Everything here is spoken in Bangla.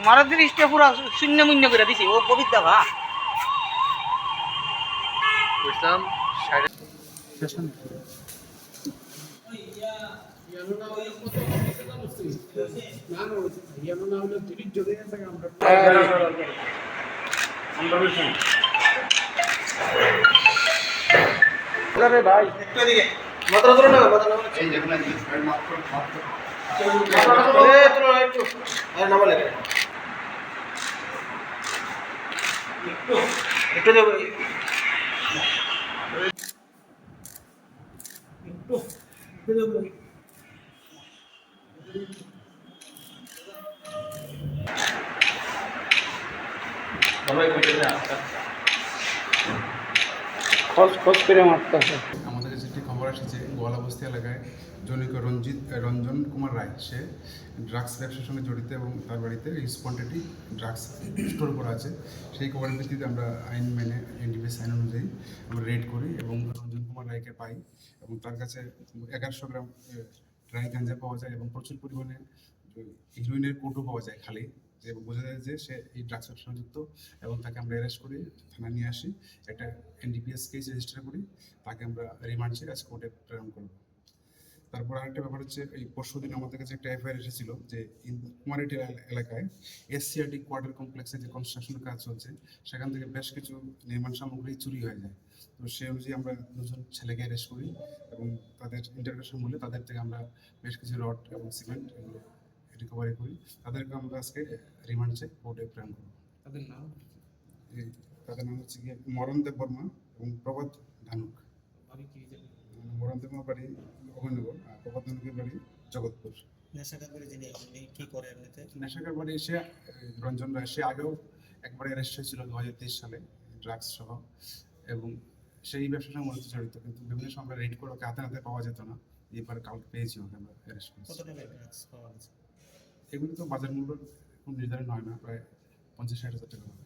তোমার দৃষ্টি পুরো শূন্য মূন্য করে দিছি ও পবিত্র ভা। বুঝলাম সাড়ে একটু এদিকে মাথাটা ধরো না মাথাটা ধরো এই দেখুন মাথাটা ধরো এ একটু আরে নামালে কেন? একটু দেবো। একটু একটু খোঁজ খোঁজ করে মারতেছে আমাদের কাছে একটি খবর এসেছে গোয়ালাবস্তি এলাকায় জনৈক রঞ্জিত, রঞ্জন কুমার রায়। সে ড্রাগস ব্যবসার সঙ্গে জড়িত এবং তার বাড়িতে হিউজ কোয়ান্টিটি ড্রাগস স্টোর করা আছে। সেই খবরের ভিত্তিতে আমরা আইন মেনে এনডিপিএস আইন অনুযায়ী আমরা রেড করি এবং রঞ্জন কুমার রায়কে পাই এবং তার কাছে এগারোশো গ্রাম ড্রাই গাঞ্জা পাওয়া যায় এবং প্রচুর পরিমাণে হিরোইনের কোটও পাওয়া যায় খালি। যে বোঝা যায় যে সে এই ড্রাগস ব্যবসার সঙ্গে যুক্ত এবং তাকে আমরা অ্যারেস্ট করি, থানায় নিয়ে আসি। একটা এনডিপিএস কেস রেজিস্টার করি, তাকে আমরা রিমান্ড চেয়ে আজ কোর্টে প্রেরণ করব। তারপর আরেকটা ব্যাপার হচ্ছে এই পরশু দিন আমাদের কাছে একটা এফআইআর এসেছিল যে এলা- এলাকায় এসসিআরডি কোয়ার্টার কমপ্লেক্সে যে কনস্ট্রাকশনের কাজ চলছে সেখান থেকে বেশ কিছু নির্মাণ সামগ্রী চুরি হয়ে যায়। তো সেই অনুযায়ী আমরা দুজন ছেলেকে অ্যারেস্ট করি এবং তাদের ইন্টারগ্রেশন বলে তাদের থেকে আমরা বেশ কিছু রড এবং সিমেন্ট এগুলো রিকভারি করি। তাদেরকে আমরা আজকে রিমান্ড চেয়ে কোর্টে প্রেরণ করব। তাদের নাম? এই তাদের নাম হচ্ছে গিয়ে মরণ দেব বর্মা এবং প্রভাত ধানুক। মরণ দেব বাড়ি ধানুকের বাড়ি জগৎপুর। নেশাকার করে যিনি আপনি কি করে এমনিতে? নেশাকার বাড়ি সে আহ, রঞ্জন রায় সে আগেও একবার অ্যারেস্ট হয়েছিল দু হাজার তেইশ সালে ড্রাগস সহ। এবং সেই ব্যবসার সঙ্গে মূলত জড়িত কিন্তু বিভিন্ন সময় আমরা রেড করে ওকে হাতে হাতে পাওয়া যেত না। এবার কালকে পেয়েছি ওকে আমরা অ্যারেস্ট করেছি। এগুলি তো বাজার মূল্য নির্ধারণ হয় না প্রায় পঞ্চাশ ষাট হাজার টাকা হবে।